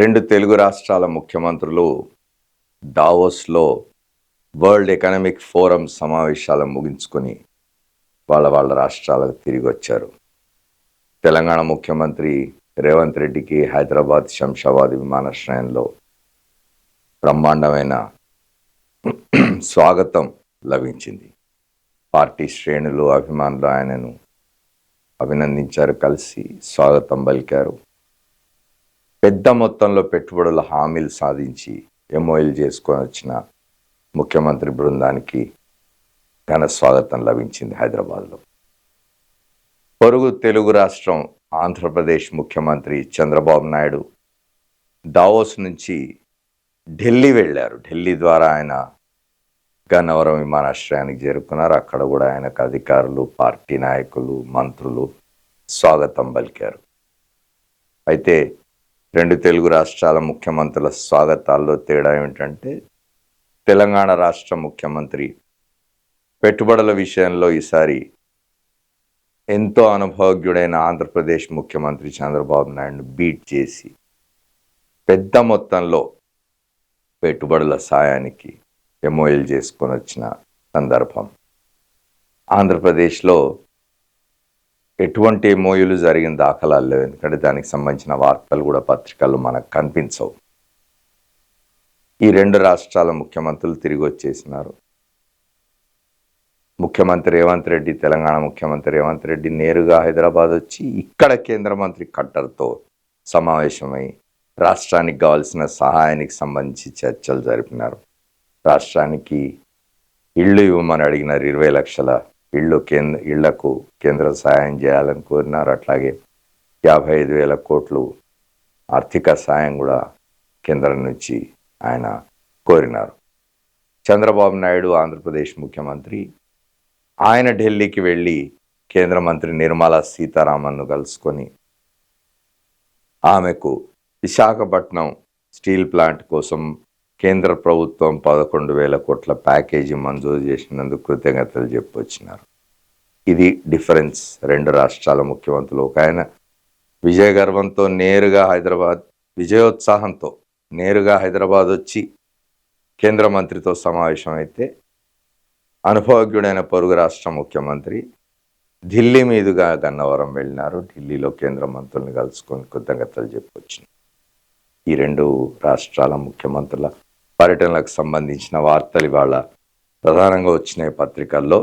రెండు తెలుగు రాష్ట్రాల ముఖ్యమంత్రులు దావోస్లో వరల్డ్ ఎకనామిక్ ఫోరం సమావేశాలను ముగించుకొని వాళ్ళ వాళ్ళ రాష్ట్రాలకు తిరిగి వచ్చారు. తెలంగాణ ముఖ్యమంత్రి రేవంత్ రెడ్డికి హైదరాబాద్ శంషాబాద్ విమానాశ్రయంలో బ్రహ్మాండమైన స్వాగతం లభించింది. పార్టీ శ్రేణులు అభిమానులు ఆయనను అభినందించారు కలిసి స్వాగతం పలికారు. పెద్ద మొత్తంలో పెట్టుబడుల హామీలు సాధించి ఎంఓఎల్ చేసుకొని వచ్చిన ముఖ్యమంత్రి బృందానికి ఘన స్వాగతం లభించింది హైదరాబాద్లో. పొరుగు తెలుగు రాష్ట్రం ఆంధ్రప్రదేశ్ ముఖ్యమంత్రి చంద్రబాబు నాయుడు దావోస్ నుంచి ఢిల్లీ వెళ్ళారు. ఢిల్లీ ద్వారా ఆయన గన్నవరం విమానాశ్రయానికి చేరుకున్నారు. అక్కడ కూడా ఆయనకు అధికారులు పార్టీ నాయకులు మంత్రులు స్వాగతం పలికారు. అయితే రెండు తెలుగు రాష్ట్రాల ముఖ్యమంత్రుల స్వాగతాల్లో తేడా ఏమిటంటే తెలంగాణ రాష్ట్ర ముఖ్యమంత్రి పెట్టుబడుల విషయంలో ఈసారి ఎంతో అనుభవజ్ఞుడైన ఆంధ్రప్రదేశ్ ముఖ్యమంత్రి చంద్రబాబు నాయుడు బీట్ చేసి పెద్ద మొత్తంలో పెట్టుబడుల సాయానికి ఎంఓఎల్ చేసుకొని వచ్చిన సందర్భం. ఆంధ్రప్రదేశ్లో ఎటువంటి మోయులు జరిగిన దాఖలాలు లేవు. ఎందుకంటే దానికి సంబంధించిన వార్తలు కూడా పత్రికలు మనకు కనిపించవు. ఈ రెండు రాష్ట్రాల ముఖ్యమంత్రులు తిరిగి వచ్చేసినారు. ముఖ్యమంత్రి రేవంత్ రెడ్డి తెలంగాణ ముఖ్యమంత్రి రేవంత్ రెడ్డి నేరుగా హైదరాబాద్ వచ్చి ఇక్కడ కేంద్ర మంత్రి ఖట్టర్తో సమావేశమై రాష్ట్రానికి కావాల్సిన సహాయానికి సంబంధించి చర్చలు జరిపినారు. రాష్ట్రానికి ఇళ్ళు ఇవ్వమని అడిగినారు ఇరవై లక్షల ఇళ్ళు కేంద్ర ఇళ్ళకు కేంద్ర సహాయం చేయాలని కోరినారు. అట్లాగే యాభై ఐదు వేల కోట్లు ఆర్థిక సాయం కూడా కేంద్రం నుంచి ఆయన కోరినారు. చంద్రబాబు నాయుడు ఆంధ్రప్రదేశ్ ముఖ్యమంత్రి ఆయన ఢిల్లీకి వెళ్ళి కేంద్ర మంత్రి నిర్మలా సీతారామన్ను కలుసుకొని ఆమెకు విశాఖపట్నం స్టీల్ ప్లాంట్ కోసం కేంద్ర ప్రభుత్వం పదకొండు వేల కోట్ల ప్యాకేజీ మంజూరు చేసినందుకు కృతజ్ఞతలు చెప్పొచ్చినారు. ఇది డిఫరెన్స్. రెండు రాష్ట్రాల ముఖ్యమంత్రులు. ఒక ఆయన విజయ గర్వంతో నేరుగా హైదరాబాద్ విజయోత్సాహంతో నేరుగా హైదరాబాద్ వచ్చి కేంద్ర మంత్రితో సమావేశం అయితే అనుభవజ్ఞుడైన పొరుగు రాష్ట్ర ముఖ్యమంత్రి ఢిల్లీ మీదుగా గన్నవరం వెళ్ళినారు. ఢిల్లీలో కేంద్ర మంత్రులను కలుసుకొని కృతజ్ఞతలు చెప్పొచ్చింది ఈ రెండు రాష్ట్రాల ముఖ్యమంత్రుల పర్యటనలకు సంబంధించిన వార్తలు ఇవాళ ప్రధానంగా వచ్చిన పత్రికల్లో